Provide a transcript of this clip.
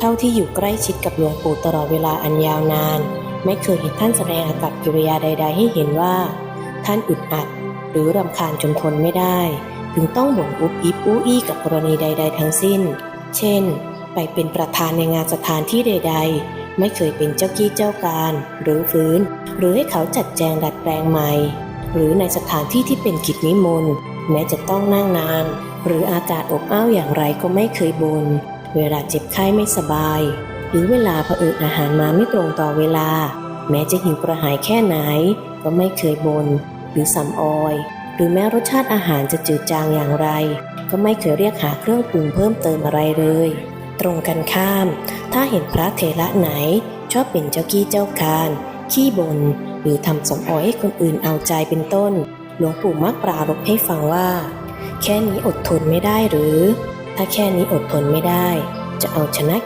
เท่าที่อยู่ใกล้ชิดกับหลวงปู่ตลอดเวลาอันยาวนาน ไม่เคยเห็นท่านแสดงอากับกิริยาใด ๆ ให้เห็นว่า ท่านอึดอัด หรือรำคาญจนทนไม่ได้ ถึงต้องบ่นอุบอิบอู้อี้กับกรณีใด ๆ ทั้งสิ้น เช่น ไปเป็นประธานในงานสถานที่ใด ๆ ไม่เคยเป็นเจ้ากี้เจ้าการ หรือฟื้น หรือให้เขาจัดแจงดัดแปลงใหม่ หรือในสถานที่ที่เป็นกิจนิมนต์แม้จะต้องนั่งนาน หรืออากาศอบอ้าวอย่างไรก็ไม่เคยบน่น เวลาเจ็บไข้ไม่สบาย หรือเวลาเผอิญอาหารมาไม่ตรงต่อเวลา แม้จะหิวกระหายแค่ไหน ก็ไม่เคยบน่นหรือสำออย หรือแม้รสชาติอาหารจะจืดจางอย่างไร ก็ไม่เคยเรียกหาเครื่องปรุงเพิ่มเติมอะไรเลย ตรงกันข้าม ถ้าเห็นพระเถระไหน ชอบเป็นเจ้ากี้เจ้าการขี้บน่นหรือทำสมออยให้คนอื่นเอาใจเป็นต้น หลวงปู่มักปรารภให้ฟังว่า แค่นี้อดทนไม่ได้หรือ ถ้าแค่นี้อดทนไม่ได้ จะเอาชนะ